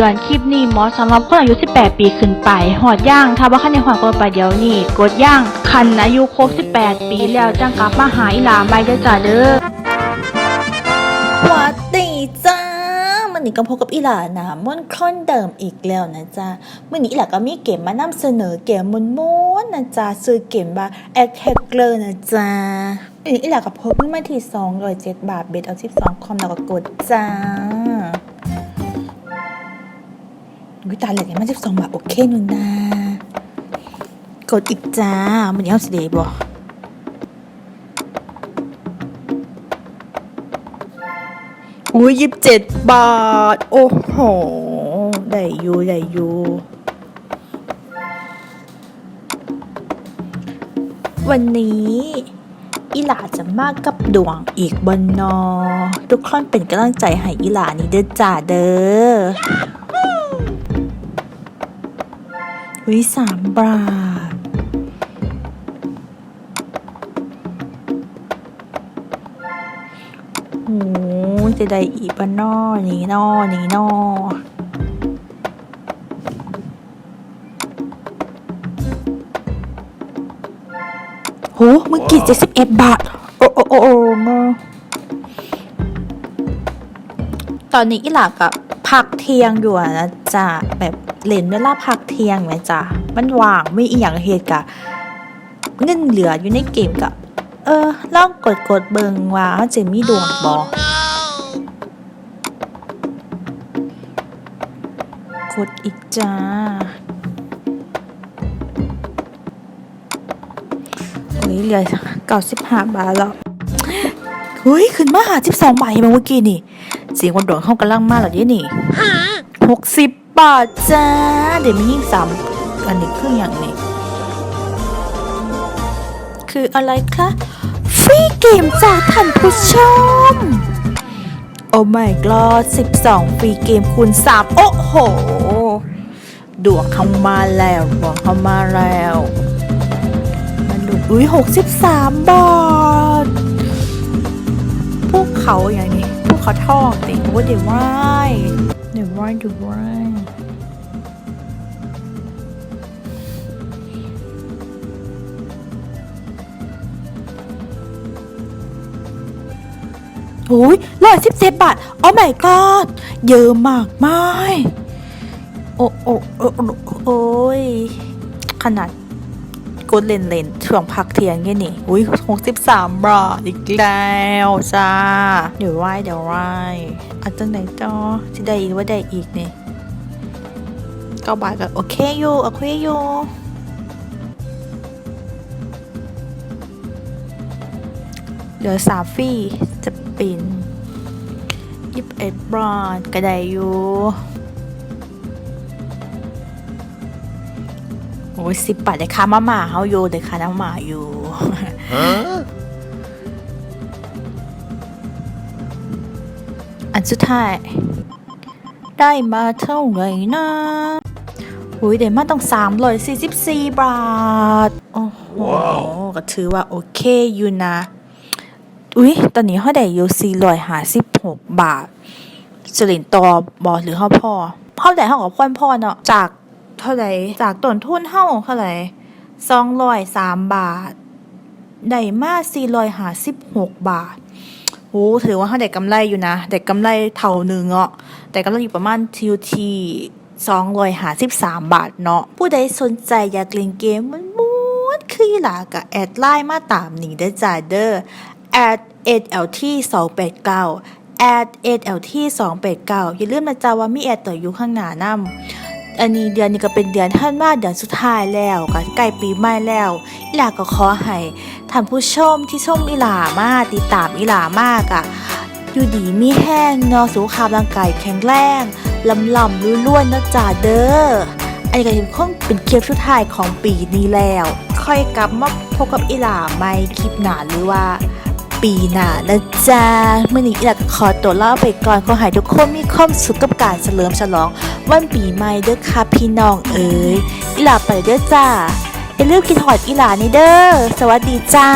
ตือนคลิปนี้เหมาะสำหรับคนอายุ 18 ปีขึ้นไปหอดย่าง ถ้าว่าคันในหอดกดไปเดี๋ยวนี้ กดย่าง คันอายุครบ 18 ปีแล้วจังกลับมาหาอีหลาใหม่เด้จ้าเด้อสวัสดีจ้ามันนี้ก็พบกับอีหลาหนาม่อนคอนเดิมอีกแล้วนะจ๊ะมื่อนี้อีหลาก็มีเกมมานำเสนอเกมมนมนๆนะจ๊ะซื้อเกมบาแอคแฮกเกอร์นะจ๊ะมื่อนี้อีหลาก็พบเงินมาที่สองร้อยเจ็ดบาทเบ็ดเอาสิบสองคอมแล้วก็กดจ้า วิตายเลยมันสิบสองบาทโอเคนุนนะกดอีกจ้ามันนี้อาสิเดบออุ้ยยิบเจ็ดบาท โอ้โห ได้อยู่ได้อยู่วันนี้อีหลาจะมากกับดวงอีกบนนอ ทุกคนเป็นกำลังใจให้อีหลานี่เด้อจ่าเด้อ อุ้ยสามบาทโอ้ยจะได้อีปะนอนี่นอนี่นอโหมึงกี่เจ็ดสิบเอ็ดบาท โอ้โอ้โอ้โอ้มาตอนนี้อีหลากับ พักเทียงอยู่นะจ๊ะแบบเล่นเวลาพักเทียงไหมจ๊ะมันว่างไม่อีหยังเหตุกะเงินเหลืออยู่ในเกมกะเออลองกดกดเบิงว่าเจมีดวงบอกดอีกจ้าเฮ้ยเหลือเก้าสิบห้าบาทแล้วเฮ้ย ขึ้นมาหาสิบสองบาทเมื่อกี้นี่ เสียงคนดวงเข้ากำลังมาแล้วเนี่ยนี่หกสิบบาทจ้า เดี๋ยวมียิ่งสามอันนี้คืออย่างนี้ คืออะไรคะ ฟรีเกมจากท่านผู้ชม โอ้ my god 12ฟรีเกมคูณ3โอ้โห ดวงเข้ามาแล้วดวงเข้ามาแล้วมันดูอุ้ย63บาท พวกเขาอย่างนี้พวกเขาทองติโอ้เดี๋ยวว่ายเดี๋ยวว่ายเดี๋ยวว่ายโอ้ยร้อยสิบเจ็ดบาท โอ้ my god เยอะมากมาย โอ้โอ้โอ้โอ้ยขนาด กดเลนเลนช่วงพักเที่ยงเงี้ยนี่ อุ้ยหกสิบสามบาทอีกแล้วจ้า เดี๋ยวไหวเดี๋ยวไหวอันจังไหนจอที่ได้อีกว่าได้อีกนี่เก้าบาทก็โอเคอยู่โอเคอยู่เหลือสามฟรีจะเป็นยี่สิบเอ็ดบาทก็ได้อยู่ อ้ยสิบบาทได้ค่ามาม่าเขาอยู่ได้ค่าน้ำหมาอยู่อันสุดท้าย ได้มาเท่าไหร่นะอุ้ยได้มาต้องสามร้อยสี่สิบสี่บาท โอ้โห ก็ถือว่าโอเคอยู่นะ อุ้ยตอนนี้เขาได้อยู่สี่ร้อยห้าสิบหกบาทสลินต่อบอหรือเขาพ่อเขาได้เท่ากับพ่อนพ่อเนาะจาก เท่าไหร่จากต้นทุนเท่าเท่าไหร่สองร้อยสามบาท ได้มาสี่ร้อยห้าสิบหกบาทโอ้ถือว่าเขาได้กำไรอยู่นะได้กำไรเท่าหนึ่งเนาะแต่กำไรอยู่ประมาณทีทีสองร้อยห้าสิบสามบาทเนาะผู้ใดสนใจอยากเล่นเกมมันม้วนคือหลากะแอดไลน์มาตามนี้ได้จ้าเด้อ at 8lt 289 at 8lt 289อย่าลืมนะจ๊ะว่ามีแอดต่ออยู่ข้างหน้านำ อันนี้เดือนนี้ก็เป็นเดือนท่านมาเดือนสุดท้ายแล้วก็ใกล้ปีใหม่แล้วอีหลาก็ขอให้ท่านผู้ชมที่ชมอีหลามาติดตามอีหลามากอะอยู่ดีมีแห้งเนอสุขภาพร่างกายแข็งแรงลำลำรุ่ล้วนนะจ๊ะเด้ออันนี้ก็ถืองเป็นคลิปสุดท้ายของปีนี้แล้ว ค่อยกลับมาพบกับอีหลาใหม่คลิปหนาหรือว่า ปีหน้านะจ๊ะเมื่อนี้อีหลาก็ขอตัวลาไปก่อนขอให้ทุกคนมีความสุขกับการเฉลิมฉลอง วันปีใหม่เด้อค่ะพี่น้องเอ๋ยอีหลาไปเด้อจ้าอย่าลืมกินหอดอีหลานี่เด้อสวัสดีจ้า